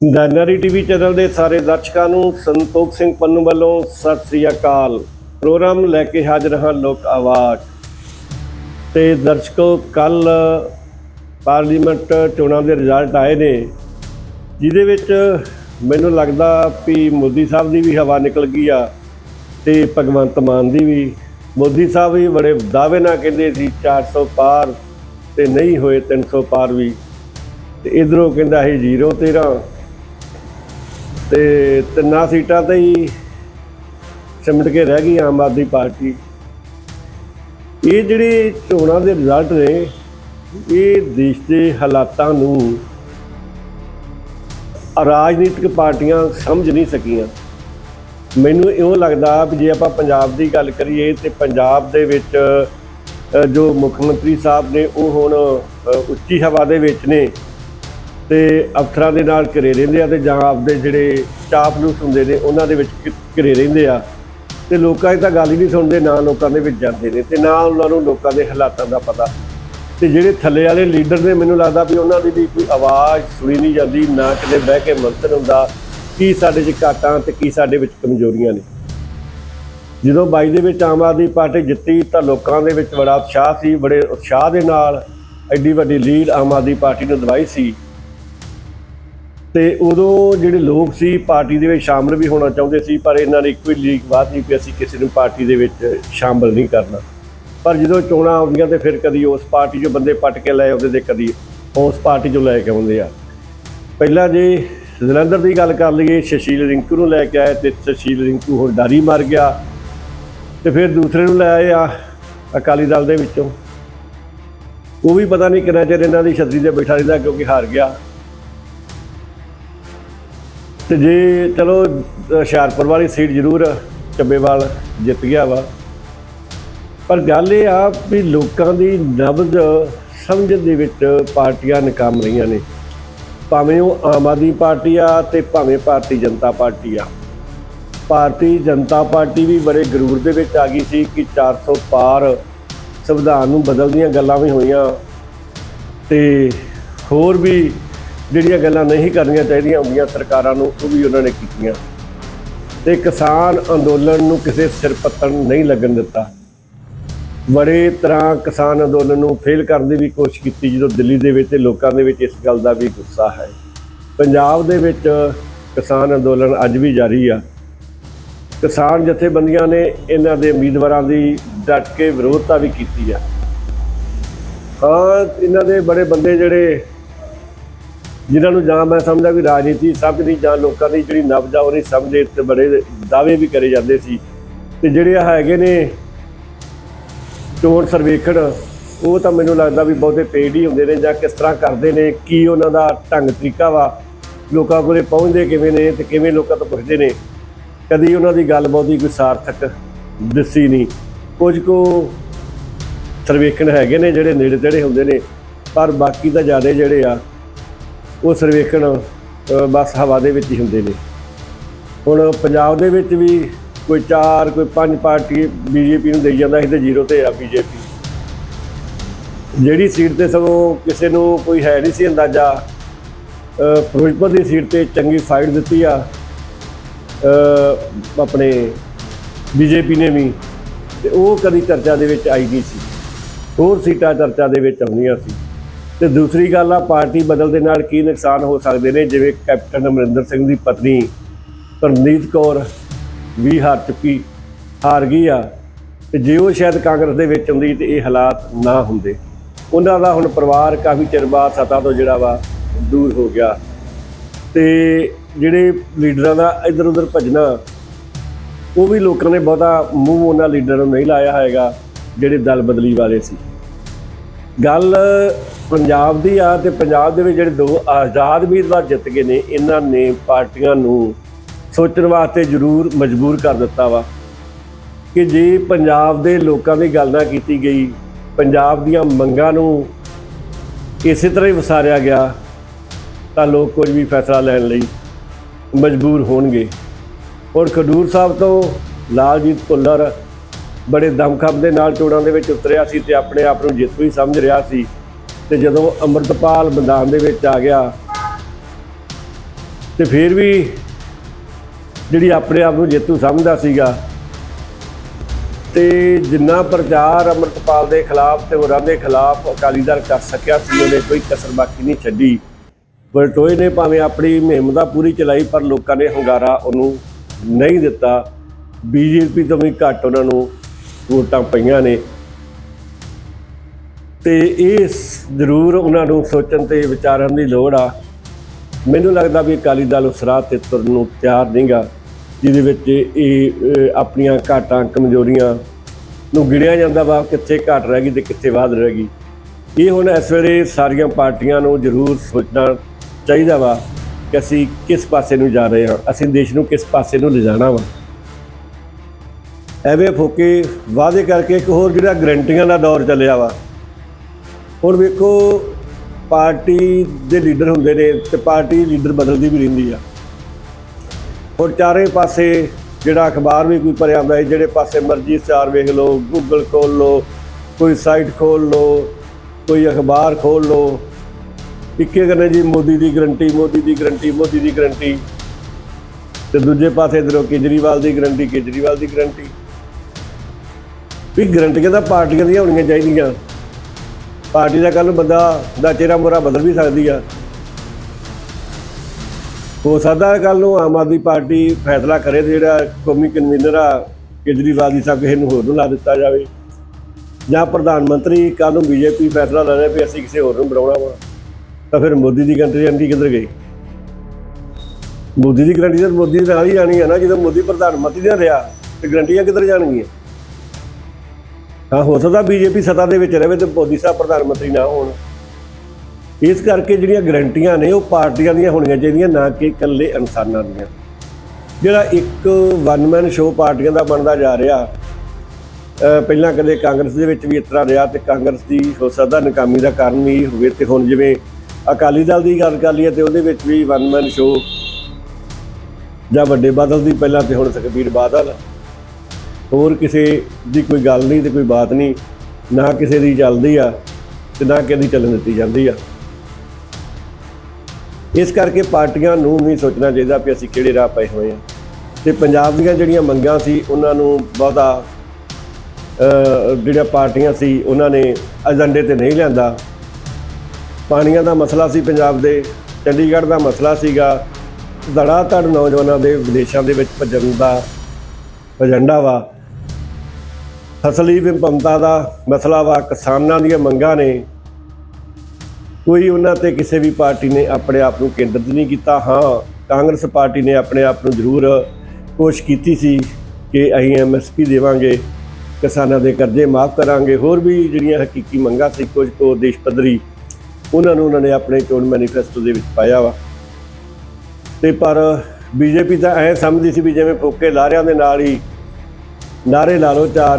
Gallery TV channel ਦੇ ਸਾਰੇ ਦਰਸ਼ਕਾਂ ਨੂੰ ਸੰਤੋਖ ਸਿੰਘ ਪੰਨੂ ਵੱਲੋਂ ਸਤਿ ਸ੍ਰੀ ਅਕਾਲ। ਪ੍ਰੋਗਰਾਮ ਲੈ ਕੇ ਹਾਜ਼ਰ ਹਾਂ ਲੋਕ ਆਵਾਜ਼। ਤੇ ਦਰਸ਼ਕੋ, ਕੱਲ ਪਾਰਲੀਮੈਂਟ ਚੋਣਾਂ ਦੇ ਰਿਜ਼ਲਟ ਆਏ ਨੇ, ਜਿਹਦੇ ਵਿੱਚ ਮੈਨੂੰ ਲੱਗਦਾ ਵੀ ਮੋਦੀ ਸਾਹਿਬ ਦੀ ਵੀ ਹਵਾ ਨਿਕਲ ਗਈ ਆ ਤੇ ਭਗਵੰਤ ਮਾਨ ਦੀ ਵੀ। ਮੋਦੀ ਸਾਹਿਬ ਵੀ ਬੜੇ ਦਾਅਵੇ ਨਾਲ ਕਹਿੰਦੇ ਸੀ 400 ਪਾਰ ਤੇ ਨਹੀਂ ਹੋਏ 300 ਪਾਰ ਵੀ। ਤੇ ਇਧਰੋਂ ਕਹਿੰਦਾ ਸੀ 0 13 ਤੇ ਤਿੰਨਾਂ ਸੀਟਾਂ ਤੇ ਹੀ ਸਿਮਟ ਕੇ ਰਹਿ ਗਈ ਆਮ ਆਦਮੀ ਪਾਰਟੀ। ਇਹ ਜਿਹੜੇ ਚੋਣਾਂ ਦੇ ਰਿਜ਼ਲਟ ਨੇ, ਇਹ ਦੇਸ਼ ਦੇ ਹਾਲਾਤਾਂ ਨੂੰ ਰਾਜਨੀਤਿਕ ਪਾਰਟੀਆਂ ਸਮਝ ਨਹੀਂ ਸਕੀਆਂ। ਮੈਨੂੰ ਇਉਂ ਲੱਗਦਾ ਵੀ ਜੇ ਆਪਾਂ ਪੰਜਾਬ ਦੀ ਗੱਲ ਕਰੀਏ ਤੇ ਪੰਜਾਬ ਦੇ ਵਿੱਚ ਜੋ ਮੁੱਖ ਮੰਤਰੀ ਸਾਹਿਬ ਨੇ, ਉਹ ਹੁਣ ਉੱਚੀ ਹਵਾ ਦੇ ਵਿੱਚ ਨੇ ਤੇ ਅਫਸਰਾਂ ਦੇ ਨਾਲ ਘਿਰੇ ਰਹਿੰਦੇ ਆ ਤੇ ਜਾਂ ਆਪਦੇ ਜਿਹੜੇ ਸਟਾਫ ਚਾਪਲੂਸ ਹੁੰਦੇ ਨੇ, ਉਹਨਾਂ ਦੇ ਵਿੱਚ ਘਿ- ਘਿਰੇ ਰਹਿੰਦੇ ਆ। ਤੇ ਲੋਕਾਂ ਦੀ ਤਾਂ ਗੱਲ ਹੀ ਨਹੀਂ ਸੁਣਦੇ, ਨਾ ਲੋਕਾਂ ਦੇ ਵਿੱਚ ਜਾਂਦੇ ਨੇ ਤੇ ਨਾ ਉਹਨਾਂ ਨੂੰ ਲੋਕਾਂ ਦੇ ਹਾਲਾਤਾਂ ਦਾ ਪਤਾ। ਤੇ ਜਿਹੜੇ ਥੱਲੇ ਵਾਲੇ ਲੀਡਰ ਨੇ, ਮੈਨੂੰ ਲੱਗਦਾ ਵੀ ਉਹਨਾਂ ਦੀ ਵੀ ਕੋਈ ਆਵਾਜ਼ ਸੁਣੀ ਨਹੀਂ ਜਾਂਦੀ, ਨਾ ਕਿਤੇ ਬਹਿ ਕੇ ਮੰਤਰ ਹੁੰਦਾ, ਕੀ ਸਾਡੇ 'ਚ ਘਾਟਾਂ ਤੇ ਕੀ ਸਾਡੇ ਵਿੱਚ ਕਮਜ਼ੋਰੀਆਂ ਨੇ। ਜਦੋਂ ਬਾਈ ਦੇ ਵਿੱਚ ਆਮ ਆਦਮੀ ਪਾਰਟੀ ਜਿੱਤੀ, ਤਾਂ ਲੋਕਾਂ ਦੇ ਵਿੱਚ ਬੜਾ ਉਤਸ਼ਾਹ ਸੀ, ਬੜੇ ਉਤਸ਼ਾਹ ਦੇ ਨਾਲ ਐਡੀ ਵੱਡੀ ਲੀਡ ਆਮ ਆਦਮੀ ਪਾਰਟੀ ਨੂੰ ਦਵਾਈ ਸੀ। ਤੇ ਉਦੋਂ ਜਿਹੜੇ ਲੋਕ ਸੀ, ਪਾਰਟੀ ਦੇ ਵਿੱਚ ਸ਼ਾਮਲ ਵੀ ਹੋਣਾ ਚਾਹੁੰਦੇ ਸੀ, ਪਰ ਇਹਨਾਂ ਨੇ ਇੱਕੋ ਹੀ ਲੀਕ ਬਾਤ ਨਹੀਂ ਕਿ ਅਸੀਂ ਕਿਸੇ ਨੂੰ ਪਾਰਟੀ ਦੇ ਵਿੱਚ ਸ਼ਾਮਲ ਨਹੀਂ ਕਰਨਾ। ਪਰ ਜਦੋਂ ਚੋਣਾਂ ਆਉਂਦੀਆਂ ਤੇ ਫਿਰ ਕਦੀ ਉਸ ਪਾਰਟੀ 'ਚੋਂ ਬੰਦੇ ਪੱਟ ਕੇ ਲੈ ਆਉਂਦੇ ਤੇ ਕਦੀ ਉਸ ਪਾਰਟੀ 'ਚੋਂ ਲੈ ਕੇ ਆਉਂਦੇ ਆ। ਪਹਿਲਾਂ ਜੇ ਜਲੰਧਰ ਦੀ ਗੱਲ ਕਰ ਲਈਏ, ਸ਼ਸ਼ੀਲ ਰਿੰਕੂ ਨੂੰ ਲੈ ਕੇ ਆਏ ਤੇ ਸ਼ਸ਼ੀਲ ਰਿੰਕੂ ਹੁਣ ਡਾਰੀ ਮਾਰ ਗਿਆ ਤੇ ਫਿਰ ਦੂਸਰੇ ਨੂੰ ਲੈ ਆਏ ਆ ਅਕਾਲੀ ਦਲ ਦੇ ਵਿੱਚੋਂ। ਉਹ ਵੀ ਪਤਾ ਨਹੀਂ ਕਿੰਨਾ ਚਿਰ ਇਹਨਾਂ ਦੀ ਛਤਰੀ ਤੇ ਬੈਠਾ ਰਹਿੰਦਾ ਕਿਉਂਕਿ ਹਾਰ ਗਿਆ। ਤੇ ਜੇ ਚਲੋ ਹੁਸ਼ਿਆਰਪੁਰ ਵਾਲੀ ਸੀਟ ਜ਼ਰੂਰ ਚੱਬੇਵਾਲ ਜਿੱਤ ਗਿਆ ਵਾ। ਪਰ ਗੱਲ ਇਹ ਆ ਵੀ ਲੋਕਾਂ ਦੀ ਨਬਜ਼ ਸਮਝ ਦੇ ਵਿੱਚ ਪਾਰਟੀਆਂ ਨਕਾਮ ਰਹੀਆਂ ਨੇ। ਭਾਵੇਂ ਉਹ ਆਮ ਆਦਮੀ ਪਾਰਟੀ ਆ ਤੇ ਭਾਵੇਂ ਭਾਰਤੀ ਜਨਤਾ ਪਾਰਟੀ ਆ। ਭਾਰਤੀ ਜਨਤਾ ਪਾਰਟੀ ਵੀ ਬੜੇ ਗਰੂਰ ਦੇ ਵਿੱਚ ਆ ਗਈ ਸੀ ਕਿ 400 ਪਾਰ ਸੰਵਿਧਾਨ ਨੂੰ ਬਦਲਦੀਆਂ ਗੱਲਾਂ ਵੀ ਹੋਈਆਂ। ਤੇ ਹੋਰ ਵੀ ਜਿਹੜੀਆਂ ਗੱਲਾਂ ਨਹੀਂ ਕਰਨੀਆਂ ਚਾਹੀਦੀਆਂ ਹੁੰਦੀਆਂ ਸਰਕਾਰਾਂ ਨੂੰ, ਉਹ ਵੀ ਉਹਨਾਂ ਨੇ ਕੀਤੀਆਂ। ਤੇ ਕਿਸਾਨ ਅੰਦੋਲਨ ਨੂੰ ਕਿਸੇ ਸਿਰ ਪੱਤਣ ਨਹੀਂ ਲੱਗਣ ਦਿੱਤਾ। ਬੜੇ ਤਰ੍ਹਾਂ ਕਿਸਾਨ ਅੰਦੋਲਨ ਨੂੰ ਫੇਲ ਕਰਨ ਦੀ ਵੀ ਕੋਸ਼ਿਸ਼ ਕੀਤੀ, ਜਦੋਂ ਦਿੱਲੀ ਦੇ ਵਿੱਚ ਤੇ ਲੋਕਾਂ ਦੇ ਵਿੱਚ ਇਸ ਗੱਲ ਦਾ ਵੀ ਗੁੱਸਾ ਹੈ। ਪੰਜਾਬ ਦੇ ਵਿੱਚ ਕਿਸਾਨ ਅੰਦੋਲਨ ਅੱਜ ਵੀ ਜਾਰੀ ਆ। ਕਿਸਾਨ ਜਥੇਬੰਦੀਆਂ ਨੇ ਇਹਨਾਂ ਦੇ ਉਮੀਦਵਾਰਾਂ ਦੀ ਡਟ ਕੇ ਵਿਰੋਧਤਾ ਵੀ ਕੀਤੀ ਆ। ਹਾਂ, ਇਹਨਾਂ ਦੇ ਬੜੇ ਬੰਦੇ ਜਿਹੜੇ ਜਿਨ੍ਹਾਂ ਨੂੰ ਜਾਂ ਮੈਂ ਸਮਝਦਾ ਵੀ ਰਾਜਨੀਤੀ ਸਮਝਦੀ ਜਾਂ ਲੋਕਾਂ ਦੀ ਜਿਹੜੀ ਨਬਜ਼ ਆ ਉਹ ਨਹੀਂ ਸਮਝਦੇ ਤੇ ਬੜੇ ਦਾਅਵੇ ਵੀ ਕਰੇ ਜਾਂਦੇ ਸੀ। ਤੇ ਜਿਹੜੇ ਆ ਹੈਗੇ ਨੇ ਚੋਣ ਸਰਵੇਖਣ, ਉਹ ਤਾਂ ਮੈਨੂੰ ਲੱਗਦਾ ਵੀ ਬਹੁਤੇ ਪੇਡ ਹੀ ਹੁੰਦੇ ਨੇ ਜਾਂ ਕਿਸ ਤਰ੍ਹਾਂ ਕਰਦੇ ਨੇ, ਕੀ ਉਹਨਾਂ ਦਾ ਢੰਗ ਤਰੀਕਾ ਵਾ, ਲੋਕਾਂ ਕੋਲੇ ਪਹੁੰਚਦੇ ਕਿਵੇਂ ਨੇ ਤੇ ਕਿਵੇਂ ਲੋਕਾਂ ਤੋਂ ਪੁੱਛਦੇ ਨੇ। ਕਦੀ ਉਹਨਾਂ ਦੀ ਗੱਲ ਬਹੁਤੀ ਕੋਈ ਸਾਰਥਕ ਦਿੱਸੀ ਨਹੀਂ। ਕੁਝ ਕੁ ਸਰਵੇਖਣ ਹੈਗੇ ਨੇ ਜਿਹੜੇ ਨੇੜੇ ਤੇੜੇ ਹੁੰਦੇ ਨੇ, ਪਰ ਬਾਕੀ ਤਾਂ ਜ਼ਿਆਦਾ ਜਿਹੜੇ ਆ ਉਹ ਸਰਵੇਖਣ ਬਸ ਹਵਾ ਦੇ ਵਿੱਚ ਹੀ ਹੁੰਦੇ ਨੇ। ਹੁਣ ਪੰਜਾਬ ਦੇ ਵਿੱਚ ਵੀ ਕੋਈ ਚਾਰ ਕੋਈ ਪੰਜ ਪਾਰਟੀ ਬੀਜੇਪੀ ਨੂੰ ਦੇਈ ਜਾਂਦਾ ਸੀ ਤੇ ਜ਼ੀਰੋ ਤੇ ਆ ਬੀਜੇਪੀ। ਜਿਹੜੀ ਸੀਟ ਤੇ ਸਗੋਂ ਕਿਸੇ ਨੂੰ ਕੋਈ ਹੈ ਨਹੀਂ ਸੀ ਅੰਦਾਜ਼ਾ ਫਿਰੋਜ਼ਪੁਰ ਦੀ ਸੀਟ ਤੇ ਚੰਗੀ ਫਾਈਟ ਦਿੱਤੀ ਆ ਅ, ਆਪਣੇ ਬੀਜੇਪੀ ਨੇ ਵੀ ਤੇ ਉਹ ਕਦੀ ਚਰਚਾ ਦੇ ਵਿੱਚ ਆਈ ਨਹੀਂ ਸੀ। ਹੋਰ ਸੀਟਾਂ ਚਰਚਾ ਦੇ ਵਿੱਚ ਆਉਂਦੀਆਂ ਸੀ। ਤੇ ਦੂਸਰੀ ਗੱਲ ਆ, ਪਾਰਟੀ ਬਦਲ ਦੇ ਨਾਲ ਕੀ ਨੁਕਸਾਨ ਹੋ ਸਕਦੇ ਨੇ? ਜਿਵੇਂ ਕੈਪਟਨ ਅਮਰਿੰਦਰ ਸਿੰਘ ਦੀ ਪਤਨੀ ਪਰਨੀਤ ਕੌਰ ਵੀ ਹਾਰ ਚੁੱਕੀ, ਹਾਰ ਗਈ ਆ। ਤੇ ਜੇ ਉਹ ਸ਼ਾਇਦ ਕਾਂਗਰਸ ਦੇ ਵਿੱਚ ਹੁੰਦੀ ਤੇ ਇਹ ਹਾਲਾਤ ਨਾ ਹੁੰਦੇ। ਉਹਨਾਂ ਦਾ ਹੁਣ ਪਰਿਵਾਰ ਕਾਫੀ ਚਿਰ ਬਾਅਦ ਸਤਾ ਤੋਂ ਜਿਹੜਾ ਵਾ ਦੂਰ ਹੋ ਗਿਆ। ਤੇ ਜਿਹੜੇ ਲੀਡਰਾਂ ਦਾ ਇੱਧਰ ਉੱਧਰ ਭੱਜਣਾ, ਉਹ ਵੀ ਲੋਕਾਂ ਨੇ ਬਹੁਤਾ ਮੂੰਹ ਉਹਨਾਂ ਲੀਡਰਾਂ ਨੂੰ ਨਹੀਂ ਲਾਇਆ ਹੈਗਾ, ਜਿਹੜੇ ਦਲ ਬਦਲੀ ਵਾਲੇ ਸੀ। ਗੱਲ ਪੰਜਾਬ ਦੀ ਆ ਤੇ ਪੰਜਾਬ ਦੇ ਵਿੱਚ ਜਿਹੜੇ ਦੋ ਆਜ਼ਾਦ ਉਮੀਦਵਾਰ ਜਿੱਤ ਗਏ ਨੇ, ਇਹਨਾਂ ਨੇ ਪਾਰਟੀਆਂ ਨੂੰ ਸੋਚਣ ਵਾਸਤੇ ਜ਼ਰੂਰ ਮਜਬੂਰ ਕਰ ਦਿੱਤਾ ਵਾ ਕਿ ਜੇ ਪੰਜਾਬ ਦੇ ਲੋਕਾਂ ਦੀ ਗੱਲ ਨਾ ਕੀਤੀ ਗਈ, ਪੰਜਾਬ ਦੀਆਂ ਮੰਗਾਂ ਨੂੰ ਇਸੇ ਤਰ੍ਹਾਂ ਹੀ ਵਸਾਰਿਆ ਗਿਆ, ਤਾਂ ਲੋਕ ਕੁਝ ਵੀ ਫੈਸਲਾ ਲੈਣ ਲਈ ਮਜਬੂਰ ਹੋਣਗੇ। ਔਰ ਖਡੂਰ ਸਾਹਿਬ ਤੋਂ ਲਾਲਜੀਤ ਭੁੱਲਰ ਬੜੇ ਦਮਖਮ ਦੇ ਨਾਲ ਚੋਣਾਂ ਦੇ ਵਿੱਚ ਉਤਰਿਆ ਸੀ ਤੇ ਆਪਣੇ ਆਪ ਨੂੰ ਜਿੱਤ ਵੀ ਸਮਝ ਰਿਹਾ ਸੀ। ਤੇ ਜਦੋਂ ਅੰਮ੍ਰਿਤਪਾਲ ਮੈਦਾਨ ਦੇ ਵਿੱਚ ਆ ਗਿਆ, ਤੇ ਫਿਰ ਵੀ ਜਿਹੜੀ ਆਪਣੇ ਆਪ ਨੂੰ ਜੇਤੂ ਸਮਝਦਾ ਸੀਗਾ, ਤੇ ਜਿੰਨਾ ਪ੍ਰਚਾਰ ਅੰਮ੍ਰਿਤਪਾਲ ਦੇ ਖਿਲਾਫ ਤੇ ਹੋਰਾਂ ਦੇ ਖਿਲਾਫ ਅਕਾਲੀ ਦਲ ਕਰ ਸਕਿਆ ਸੀ, ਉਹਨੇ ਕੋਈ ਕਸਰ ਬਾਕੀ ਨਹੀਂ ਛੱਡੀ। ਬਲਟੋਏ ਨੇ ਭਾਵੇਂ ਆਪਣੀ ਮੁਹਿੰਮ ਪੂਰੀ ਚਲਾਈ, ਪਰ ਲੋਕਾਂ ਨੇ ਹੰਗਾਰਾ ਉਹਨੂੰ ਨਹੀਂ ਦਿੱਤਾ। ਬੀਜੇਪੀ ਤੋਂ ਵੀ ਘੱਟ ਉਹਨਾਂ ਨੂੰ ਵੋਟਾਂ ਪਈਆਂ ਨੇ। ਤੇ ਇਹ ਜ਼ਰੂਰ ਉਹਨਾਂ ਨੂੰ ਸੋਚਣ ਤੇ ਵਿਚਾਰਨ ਦੀ ਲੋੜ ਆ। ਮੈਨੂੰ ਲੱਗਦਾ ਵੀ ਅਕਾਲੀ ਦਲ ਉਸ ਰਾਹ ਤੇ ਤੁਰਨ ਨੂੰ ਤਿਆਰ ਨਹੀਂਗਾ ਜਿਹਦੇ ਵਿੱਚ ਇਹ ਆਪਣੀਆਂ ਘਾਟਾਂ, ਕਮਜ਼ੋਰੀਆਂ ਨੂੰ ਗਿਣਿਆ ਜਾਂਦਾ ਵਾ, ਕਿੱਥੇ ਘਾਟ ਰਹਿ ਗਈ ਤੇ ਕਿੱਥੇ ਵਾਧ ਰਹਿ ਗਈ। ਇਹ ਹੁਣ ਇਸ ਵੇਲੇ ਸਾਰੀਆਂ ਪਾਰਟੀਆਂ ਨੂੰ ਜ਼ਰੂਰ ਸੋਚਣਾ ਚਾਹੀਦਾ ਵਾ ਕਿ ਅਸੀਂ ਕਿਸ ਪਾਸੇ ਨੂੰ ਜਾ ਰਹੇ ਹਾਂ, ਅਸੀਂ ਦੇਸ਼ ਨੂੰ ਕਿਸ ਪਾਸੇ ਨੂੰ ਲਿਜਾਣਾ ਵਾ। ਐਵੇਂ ਫੋਕੇ ਵਾਅਦੇ ਕਰਕੇ ਇੱਕ ਹੋਰ ਜਿਹੜਾ ਗਰੰਟੀਆਂ ਦਾ ਦੌਰ ਚੱਲਿਆ ਵਾ ਹੁਣ ਵੇਖੋ, ਪਾਰਟੀ ਦੇ ਲੀਡਰ ਹੁੰਦੇ ਨੇ ਤੇ ਪਾਰਟੀ ਲੀਡਰ ਬਦਲਦੀ ਵੀ ਰਹਿੰਦੀ ਆ। ਹੁਣ ਚਾਰੇ ਪਾਸੇ ਜਿਹੜਾ ਅਖਬਾਰ ਵੀ ਕੋਈ ਭਰਿਆ ਹੁੰਦਾ ਹੈ, ਜਿਹੜੇ ਪਾਸੇ ਮਰਜ਼ੀ ਚਾਰ ਵੇਖ ਲਓ ਗੂਗਲ ਖੋਲ ਲਓ, ਕੋਈ ਸਾਈਟ ਖੋਲ ਲਓ, ਕੋਈ ਅਖਬਾਰ ਖੋਲ ਲਓ, ਇੱਕੇ ਕਹਿੰਦੇ ਜੀ, ਮੋਦੀ ਦੀ ਗਰੰਟੀ ਮੋਦੀ ਦੀ ਗਰੰਟੀ ਮੋਦੀ ਦੀ ਗਰੰਟੀ ਤੇ ਦੂਜੇ ਪਾਸੇ ਇਧਰੋਂ ਕੇਜਰੀਵਾਲ ਦੀ ਗਰੰਟੀ ਕੇਜਰੀਵਾਲ ਦੀ ਗਰੰਟੀ ਵੀ ਗਰੰਟੀਆਂ ਤਾਂ ਪਾਰਟੀਆਂ ਦੀਆਂ ਹੋਣੀਆਂ ਚਾਹੀਦੀਆਂ। ਪਾਰਟੀ ਦਾ ਕੱਲ ਬੰਦਾ ਦਾ ਚਿਹਰਾ ਮੋਰਾ ਬਦਲ ਵੀ ਸਕਦੀ ਆ। ਹੋ ਸਕਦਾ ਕੱਲ ਨੂੰ ਆਮ ਆਦਮੀ ਪਾਰਟੀ ਫੈਸਲਾ ਕਰੇ ਤੇ ਜਿਹੜਾ ਕੌਮੀ ਕਨਵੀਨਰ ਆ, ਕੇਜਰੀਵਾਲ ਦੀ ਸਾਹਿਬ ਕਿਸੇ ਨੂੰ ਹੋਰ ਨੂੰ ਲਾ ਦਿੱਤਾ ਜਾਵੇ। ਜਾਂ ਪ੍ਰਧਾਨ ਮੰਤਰੀ ਕੱਲ ਨੂੰ ਬੀਜੇਪੀ ਫੈਸਲਾ ਲੈ ਰਿਹਾ ਵੀ ਅਸੀਂ ਕਿਸੇ ਹੋਰ ਨੂੰ ਬਣਾਉਣਾ ਵਾ, ਤਾਂ ਫਿਰ ਮੋਦੀ ਦੀ ਗਰੰਟੀ ਕਿੱਧਰ ਗਈ? ਮੋਦੀ ਦੀ ਗਰੰਟੀ ਤਾਂ ਮੋਦੀ ਦੇ ਨਾਲ ਹੀ ਆਣੀ ਆ ਨਾ, ਜਦੋਂ ਮੋਦੀ ਪ੍ਰਧਾਨ ਮੰਤਰੀ ਦਾ ਰਿਹਾ, ਤੇ ਗਰੰਟੀਆਂ ਕਿੱਧਰ ਜਾਣਗੀਆਂ? ਹਾਂ ਹੋ ਸਕਦਾ ਬੀਜੇਪੀ ਸੱਤਾ ਦੇ ਵਿੱਚ ਰਹੇ ਤੇ ਮੋਦੀ ਸਾਹਿਬ ਪ੍ਰਧਾਨ ਮੰਤਰੀ ਨਾ ਹੋਣ। ਇਸ ਕਰਕੇ ਜਿਹੜੀਆਂ ਗਰੰਟੀਆਂ ਨੇ ਉਹ ਪਾਰਟੀਆਂ ਦੀਆਂ ਹੋਣੀਆਂ ਚਾਹੀਦੀਆਂ, ਨਾ ਕਿ ਇਕੱਲੇ ਇਨਸਾਨਾਂ ਦੀਆਂ। ਜਿਹੜਾ ਇੱਕ ਵਨ ਮੈਨ ਸ਼ੋਅ ਪਾਰਟੀਆਂ ਦਾ ਬਣਦਾ ਜਾ ਰਿਹਾ ਪਹਿਲਾਂ ਕਦੇ ਕਾਂਗਰਸ ਦੇ ਵਿੱਚ ਵੀ ਇਸ ਤਰ੍ਹਾਂ ਰਿਹਾ ਤੇ ਕਾਂਗਰਸ ਦੀ ਹੋ ਸਕਦਾ ਨਾਕਾਮੀ ਦਾ ਕਾਰਨ ਵੀ ਹੋਵੇ ਤੇ ਹੁਣ ਜਿਵੇਂ ਅਕਾਲੀ ਦਲ ਦੀ ਗੱਲ ਕਰ ਲਈਏ ਤੇ ਉਹਦੇ ਵਿੱਚ ਵੀ ਵਨ ਮੈਨ ਸ਼ੋਅ ਜਾਂ ਵੱਡੇ ਬਾਦਲ ਦੀ ਪਹਿਲਾਂ ਤੇ ਹੁਣ ਸੁਖਬੀਰ ਬਾਦਲ ਹੋਰ ਕਿਸੇ ਦੀ ਕੋਈ ਗੱਲ ਨਹੀਂ ਤੇ ਕੋਈ ਬਾਤ ਨਹੀਂ, ਨਾ ਕਿਸੇ ਦੀ ਚੱਲਦੀ ਆ ਤੇ ਨਾ ਕਿਸੇ ਦੀ ਚੱਲਣ ਦਿੱਤੀ ਜਾਂਦੀ ਆ। ਇਸ ਕਰਕੇ ਪਾਰਟੀਆਂ ਨੂੰ ਵੀ ਸੋਚਣਾ ਚਾਹੀਦਾ ਕਿ ਅਸੀਂ ਕਿਹੜੇ ਰਾਹ ਪਏ ਹੋਏ ਆ। ਤੇ ਪੰਜਾਬ ਦੀਆਂ ਜਿਹੜੀਆਂ ਮੰਗਾਂ ਸੀ, ਉਹਨਾਂ ਨੂੰ ਬਹੁਤਾ ਜਿਹੜੀਆਂ ਪਾਰਟੀਆਂ ਸੀ, ਉਹਨਾਂ ਨੇ ਏਜੰਡੇ ਤੇ ਨਹੀਂ ਲਿਆਂਦਾ। ਪਾਣੀਆਂ ਦਾ ਮਸਲਾ ਸੀ ਪੰਜਾਬ ਦੇ, ਚੰਡੀਗੜ੍ਹ ਦਾ ਮਸਲਾ ਸੀਗਾ। ਧੜਾ ਧੜ ਨੌਜਵਾਨਾਂ ਦੇ ਵਿਦੇਸ਼ਾਂ ਦੇ ਵਿੱਚ ਭੱਜਣ ਦਾ ਏਜੰਡਾ ਵਾ। ਫਸਲੀ ਵਿਭਿੰਨਤਾ ਦਾ ਮਸਲਾ ਵਾ, ਕਿਸਾਨਾਂ ਦੀਆਂ ਮੰਗਾਂ ਨੇ। ਕੋਈ ਉਹਨਾਂ ਤੇ ਕਿਸੇ ਵੀ ਪਾਰਟੀ ਨੇ ਆਪਣੇ ਆਪ ਨੂੰ ਕੇਂਦਰਿਤ ਨਹੀਂ ਕੀਤਾ। ਹਾਂ, ਕਾਂਗਰਸ ਪਾਰਟੀ ਨੇ ਆਪਣੇ ਆਪ ਨੂੰ ਜ਼ਰੂਰ ਕੋਸ਼ਿਸ਼ ਕੀਤੀ ਸੀ ਕਿ ਅਸੀਂ ਐਮਐਸਪੀ ਦੇਵਾਂਗੇ, ਕਿਸਾਨਾਂ ਦੇ ਕਰਜ਼ੇ ਮਾਫ ਕਰਾਂਗੇ। ਹੋਰ ਵੀ ਜਿਹੜੀਆਂ ਹਕੀਕੀ ਮੰਗਾਂ ਸੀ, ਕੁਝ ਕੋ ਦੇਸ਼ ਪੱਧਰੀ, ਉਹਨਾਂ ਨੂੰ ਉਹਨਾਂ ਨੇ ਆਪਣੇ ਚੋਣ ਮੈਨੀਫੈਸਟੋ ਦੇ ਵਿੱਚ ਪਾਇਆ ਵਾ। ਤੇ ਪਰ ਬੀਜੇਪੀ ਤਾਂ ਐ ਸਮਝਦੀ ਸੀ ਵੀ ਜਿਵੇਂ ਫੋਕੇ ਲਾਰਿਆਂ ਦੇ ਨਾਲ ਹੀ ਨਾਰੇ ਲਾ ਲਓ, ਚਾਰ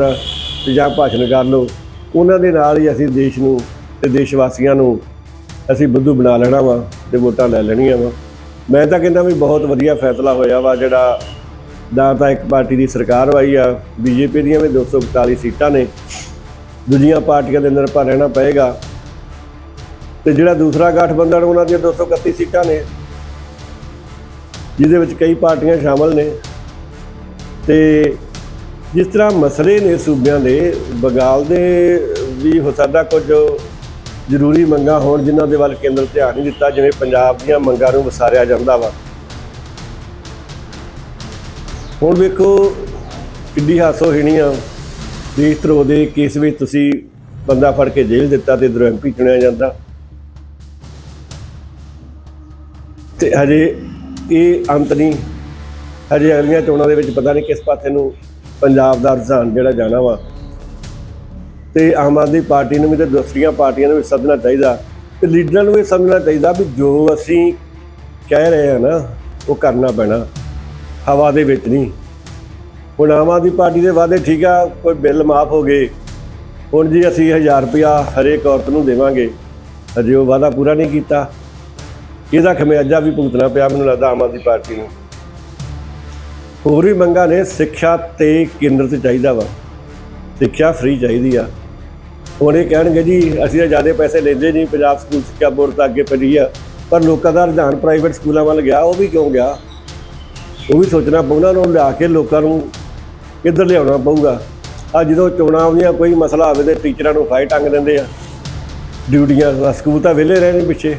ਤੇ ਜਾਂ ਭਾਸ਼ਣ ਕਰ ਲਓ। ਉਹਨਾਂ ਦੇ ਨਾਲ ਹੀ ਅਸੀਂ ਦੇਸ਼ ਨੂੰ ਤੇ ਦੇਸ਼ ਵਾਸੀਆਂ ਨੂੰ ਅਸੀਂ ਬੁੱਧੂ ਬਣਾ ਲੈਣਾ ਵਾ ਤੇ ਵੋਟਾਂ ਲੈ ਲੈਣੀਆਂ ਵਾ। ਮੈਂ ਤਾਂ ਕਹਿੰਦਾ ਵੀ ਬਹੁਤ ਵਧੀਆ ਫੈਸਲਾ ਹੋਇਆ ਵਾ ਜਿਹੜਾ ਨਾ ਤਾਂ ਇੱਕ ਪਾਰਟੀ ਦੀ ਸਰਕਾਰ ਆਈ ਆ, ਬੀਜੇਪੀ ਦੀਆਂ ਵੀ 241 ਸੀਟਾਂ ਨੇ। ਦੂਜੀਆਂ ਪਾਰਟੀਆਂ ਦੇ ਨਿਰਭਰ ਰਹਿਣਾ ਪਏਗਾ। ਤੇ ਜਿਹੜਾ ਦੂਸਰਾ ਗਠਬੰਧਨ ਉਹਨਾਂ ਦੀਆਂ 231 ਸੀਟਾਂ ਨੇ, ਜਿਹਦੇ ਵਿੱਚ ਕਈ ਪਾਰਟੀਆਂ ਸ਼ਾਮਲ ਨੇ। ਤੇ ਜਿਸ ਤਰ੍ਹਾਂ ਮਸਲੇ ਨੇ ਸੂਬਿਆਂ ਦੇ, ਬੰਗਾਲ ਦੇ ਵੀ ਹੋ ਸਕਦਾ ਕੁਝ ਜ਼ਰੂਰੀ ਮੰਗਾਂ ਹੋਣ, ਜਿਨ੍ਹਾਂ ਦੇ ਵੱਲ ਕੇਂਦਰ ਧਿਆਨ ਨਹੀਂ ਦਿੱਤਾ, ਜਿਵੇਂ ਪੰਜਾਬ ਦੀਆਂ ਮੰਗਾਂ ਨੂੰ ਵਸਾਰਿਆ ਜਾਂਦਾ ਵਾ। ਹੁਣ ਵੇਖੋ ਕਿੱਡੀ ਹਾਸੋ ਹਿਣੀ ਆ ਦੇਸ਼ ਧਰੋਹ ਦੇ ਕੇਸ ਵਿੱਚ ਤੁਸੀਂ ਬੰਦਾ ਫੜ ਕੇ ਜੇਲ੍ਹ ਦਿੱਤਾ ਤੇ ਇਧਰੋਂ ਐਮਪੀ ਚੁਣਿਆ ਜਾਂਦਾ। ਤੇ ਹਜੇ ਇਹ ਅੰਤ ਨਹੀਂ। ਹਜੇ ਅਗਲੀਆਂ ਚੋਣਾਂ ਦੇ ਵਿੱਚ ਪਤਾ ਨਹੀਂ ਕਿਸ ਪਾਸੇ ਨੂੰ ਪੰਜਾਬ ਦਾ ਰੁਝਾਨ ਜਿਹੜਾ ਜਾਣਾ ਵਾ। ਤੇ ਆਮ ਆਦਮੀ ਪਾਰਟੀ ਨੂੰ ਵੀ ਤੇ ਦੂਸਰੀਆਂ ਪਾਰਟੀਆਂ ਨੂੰ ਵੀ ਸਮਝਣਾ ਚਾਹੀਦਾ। ਤੇ ਲੀਡਰਾਂ ਨੂੰ ਵੀ ਸਮਝਣਾ ਚਾਹੀਦਾ ਵੀ ਜੋ ਅਸੀਂ ਕਹਿ ਰਹੇ ਆ ਨਾ, ਉਹ ਕਰਨਾ ਪੈਣਾ। ਹਵਾ ਦੇ ਵਿੱਚ ਨਹੀਂ। ਹੁਣ ਆਮ ਆਦਮੀ ਪਾਰਟੀ ਦੇ ਵਾਅਦੇ ਠੀਕ ਆ, ਕੋਈ ਬਿੱਲ ਮਾਫ ਹੋ ਗਏ। ਹੁਣ ਜੀ ਅਸੀਂ 1000 ਰੁਪਇਆ ਹਰੇਕ ਔਰਤ ਨੂੰ ਦੇਵਾਂਗੇ। ਅਜੇ ਉਹ ਵਾਅਦਾ ਪੂਰਾ ਨਹੀਂ ਕੀਤਾ। ਇਹਦਾ ਖਮਿਆਜਾ ਵੀ ਭੁਗਤਣਾ ਪਿਆ, ਮੈਨੂੰ ਲੱਗਦਾ ਆਮ ਆਦਮੀ ਪਾਰਟੀ ਨੂੰ। ਹੋਰ ਵੀ ਮੰਗਾਂ ਨੇ, ਸਿੱਖਿਆ ਤੇ ਕੇਂਦਰ ਤੇ ਚਾਹੀਦਾ ਵਾ। ਸਿੱਖਿਆ ਫ੍ਰੀ ਚਾਹੀਦੀ ਆ। ਹੁਣ ਇਹ ਕਹਿਣਗੇ ਜੀ, ਅਸੀਂ ਤਾਂ ਜ਼ਿਆਦਾ ਪੈਸੇ ਲੈਂਦੇ ਨਹੀਂ, ਪੰਜਾਬ ਸਕੂਲ ਸਿੱਖਿਆ ਬੋਰਡ ਤਾਂ ਅੱਗੇ ਪੜੀ ਆ। ਪਰ ਲੋਕਾਂ ਦਾ ਰੁਝਾਨ ਪ੍ਰਾਈਵੇਟ ਸਕੂਲਾਂ ਵੱਲ ਗਿਆ, ਉਹ ਵੀ ਕਿਉਂ ਗਿਆ? ਉਹ ਵੀ ਸੋਚਣਾ ਪਊਗਾ ਨੂੰ ਲਿਆ ਕੇ ਲੋਕਾਂ ਨੂੰ ਇੱਧਰ ਲਿਆਉਣਾ ਪਊਗਾ। ਆ ਜਦੋਂ ਚੋਣਾਂ ਆਉਂਦੀਆਂ, ਕੋਈ ਮਸਲਾ ਆਵੇ ਤੇ ਟੀਚਰਾਂ ਨੂੰ ਫਾਈ ਟੰਗ ਦਿੰਦੇ ਆ। ਡਿਊਟੀਆਂ ਸਕੂਲ ਤਾਂ ਵਿਹਲੇ ਰਹੇ ਨੇ ਪਿੱਛੇ।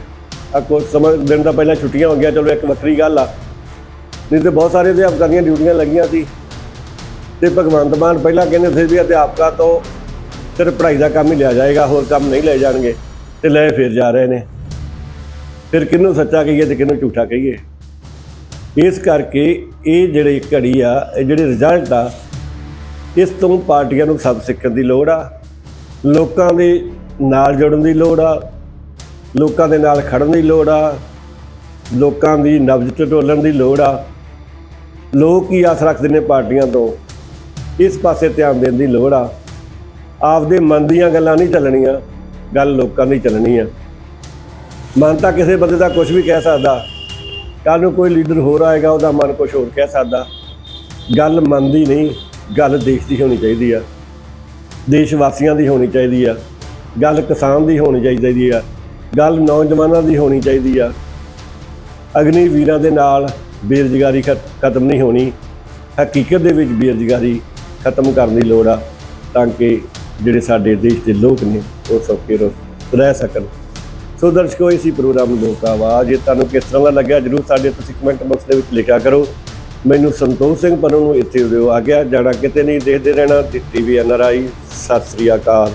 ਆ ਕੁਝ ਸਮਾਂ, ਦਿਨ ਦਾ ਪਹਿਲਾਂ ਛੁੱਟੀਆਂ ਹੋ ਗਈਆਂ, ਚਲੋ ਇੱਕ ਵੱਖਰੀ ਗੱਲ ਆ। ਨਹੀਂ ਤੇ ਬਹੁਤ ਸਾਰੇ ਅਧਿਆਪਕਾਂ ਦੀਆਂ ਡਿਊਟੀਆਂ ਲੱਗੀਆਂ ਸੀ। ਤੇ ਭਗਵੰਤ ਮਾਨ ਪਹਿਲਾਂ ਕਹਿੰਦੇ ਸੀ ਵੀ ਅਧਿਆਪਕਾਂ ਤੋਂ ਸਿਰਫ ਪੜ੍ਹਾਈ ਦਾ ਕੰਮ ਹੀ ਲਿਆ ਜਾਏਗਾ, ਹੋਰ ਕੰਮ ਨਹੀਂ ਲਏ ਜਾਣਗੇ ਤੇ ਲੈ ਫਿਰ ਜਾ ਰਹੇ ਨੇ। ਫਿਰ ਕਿਹਨੂੰ ਸੱਚਾ ਕਹੀਏ ਤੇ ਕਿਹਨੂੰ ਝੂਠਾ ਕਹੀਏ? ਇਸ ਕਰਕੇ ਇਹ ਜਿਹੜੀ ਘੜੀ ਆ, ਇਹ ਜਿਹੜੇ ਰਿਜ਼ਲਟ ਆ, ਇਸ ਤੋਂ ਪਾਰਟੀਆਂ ਨੂੰ ਸਭ ਸਿੱਖਣ ਦੀ ਲੋੜ ਆ, ਲੋਕਾਂ ਦੇ ਨਾਲ ਜੁੜਨ ਦੀ ਲੋੜ ਆ, ਲੋਕਾਂ ਦੇ ਨਾਲ ਖੜਨ ਦੀ ਲੋੜ ਆ, ਲੋਕਾਂ ਦੀ ਨਬਜ਼ ਟਟੋਲਣ ਦੀ ਲੋੜ ਆ। ਲੋਕ ਕੀ ਆਸ ਰੱਖਦੇ ਨੇ ਪਾਰਟੀਆਂ ਤੋਂ। ਇਸ ਪਾਸੇ ਧਿਆਨ ਦੇਣ ਦੀ ਲੋੜ ਆ। ਆਪਦੇ ਮਨ ਦੀਆਂ ਗੱਲਾਂ ਨਹੀਂ ਚੱਲਣੀਆਂ, ਗੱਲ ਲੋਕਾਂ ਦੀ ਚੱਲਣੀ ਆ। ਮਨ ਤਾਂ ਕਿਸੇ ਬੰਦੇ ਦਾ ਕੁਝ ਵੀ ਕਹਿ ਸਕਦਾ। ਕੱਲ ਨੂੰ ਕੋਈ ਲੀਡਰ ਹੋਰ ਆਏਗਾ, ਉਹਦਾ ਮਨ ਕੁਝ ਹੋਰ ਕਹਿ ਸਕਦਾ। ਗੱਲ ਮਨ ਦੀ ਨਹੀਂ, ਗੱਲ ਦੇਸ਼ ਦੀ ਹੋਣੀ ਚਾਹੀਦੀ ਆ। ਦੇਸ਼ ਵਾਸੀਆਂ ਦੀ ਹੋਣੀ ਚਾਹੀਦੀ ਆ। ਗੱਲ ਕਿਸਾਨ ਦੀ ਹੋਣੀ ਚਾਹੀਦੀ ਆ। ਗੱਲ ਨੌਜਵਾਨਾਂ ਦੀ ਹੋਣੀ ਚਾਹੀਦੀ ਆ। ਅਗਨੀ ਵੀਰਾਂ ਦੇ ਨਾਲ ਬੇਰੁਜ਼ਗਾਰੀ ਖਤ- ਖਤਮ ਨਹੀਂ ਹੋਣੀ। ਹਕੀਕਤ ਦੇ ਵਿੱਚ ਬੇਰੁਜ਼ਗਾਰੀ ਖਤਮ ਕਰਨ ਦੀ ਲੋੜ ਆ, ਤਾਂ ਕਿ ਜਿਹੜੇ ਸਾਡੇ ਦੇਸ਼ ਦੇ ਲੋਕ ਨੇ, ਉਹ ਸੌਖੇ ਰੋ, ਰਹਿ ਸਕਣ। ਸੋ ਦਰਸ਼ਕੋ, ਇਸੀ ਪ੍ਰੋਗਰਾਮ ਨੂੰ ਲੋਕ ਆਵਾਜ਼ ਜੇ ਤੁਹਾਨੂੰ ਕਿਸ ਤਰ੍ਹਾਂ ਦਾ ਲੱਗਿਆ, ਜਰੂਰ ਸਾਡੇ ਤੁਸੀਂ ਕਮੈਂਟ ਬਾਕਸ ਦੇ ਵਿੱਚ ਲਿਖਿਆ ਕਰੋ। ਮੈਨੂੰ ਸੰਤੋਖ ਸਿੰਘ ਪਨੂ ਨੂੰ ਇੱਥੇ ਦਿਓ ਆ ਗਿਆ, ਜਾਣਾ ਕਿਤੇ ਨਹੀਂ, ਦੇਖਦੇ ਰਹਿਣਾ। ਟੀਵੀ ਐਨਆਰਆਈ ਸਤਿ ਸ੍ਰੀ ਅਕਾਲ।